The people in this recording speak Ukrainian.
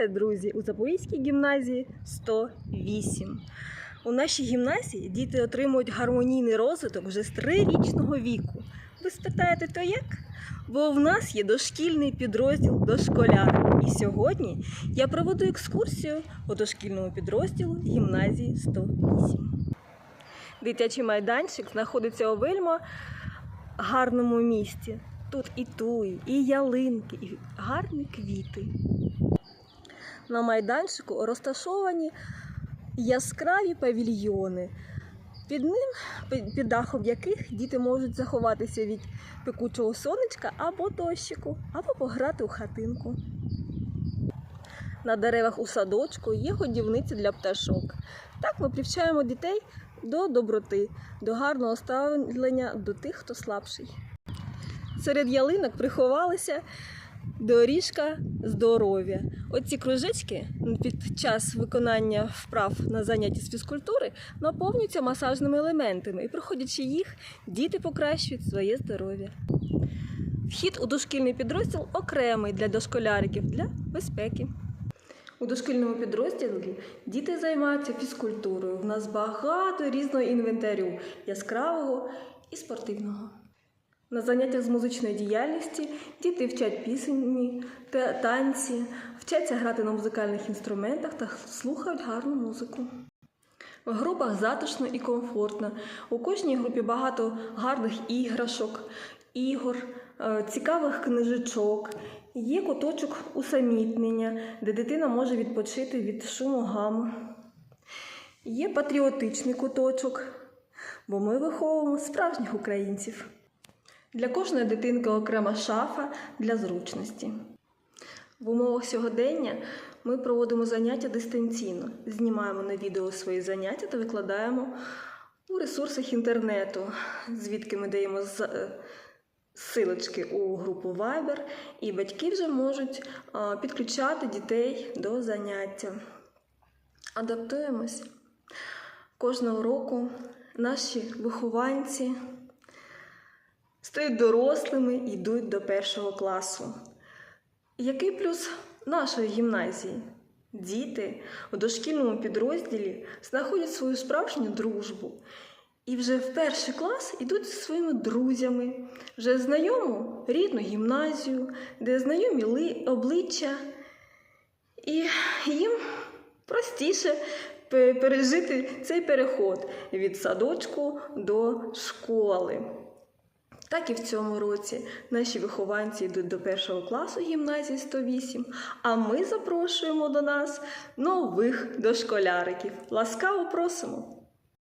Вітаю, друзі! У Запорізькій гімназії 108. У нашій гімназії діти отримують гармонійний розвиток вже з трирічного віку. Ви спитаєте, то як? Бо в нас є дошкільний підрозділ дошколяр. І сьогодні я проведу екскурсію у дошкільному підрозділу гімназії 108. Дитячий майданчик знаходиться у вельми гарному місті. Тут і туї, і ялинки, і гарні квіти. На майданчику розташовані яскраві павільйони, під ним, під дахом яких діти можуть заховатися від пекучого сонечка або дощику, або пограти у хатинку. На деревах у садочку є годівниці для пташок. Так ми привчаємо дітей до доброти, до гарного ставлення до тих, хто слабший. Серед ялинок приховалися доріжка здоров'я. Оці кружечки під час виконання вправ на занятті з фізкультури наповнюються масажними елементами, і, проходячи їх, діти покращують своє здоров'я. Вхід у дошкільний підрозділ окремий для дошколяриків для безпеки. У дошкільному підрозділі діти займаються фізкультурою. В нас багато різного інвентарю яскравого і спортивного. На заняттях з музичної діяльності діти вчать пісні та танці, вчаться грати на музикальних інструментах та слухають гарну музику. В групах затишно і комфортно. У кожній групі багато гарних іграшок, ігор, е, цікавих книжечок. Є куточок усамітнення, де дитина може відпочити від шуму гаму. Є патріотичний куточок, бо ми виховуємо справжніх українців. Для кожної дитинки окрема шафа для зручності. В умовах сьогодення ми проводимо заняття дистанційно, знімаємо на відео свої заняття та викладаємо у ресурсах інтернету, звідки ми даємо е, силочки у групу Viber, і батьки вже можуть а, підключати дітей до заняття. Адаптуємось. Кожного року наші вихованці стають дорослими і йдуть до першого класу. Який плюс нашої гімназії? Діти у дошкільному підрозділі знаходять свою справжню дружбу. І вже в перший клас ідуть зі своїми друзями, вже знайому рідну гімназію, де знайомі ли- обличчя, і їм простіше пережити цей переход від садочку до школи. Так і в цьому році наші вихованці йдуть до першого класу гімназії 108, а ми запрошуємо до нас нових дошколяриків. Ласкаво просимо!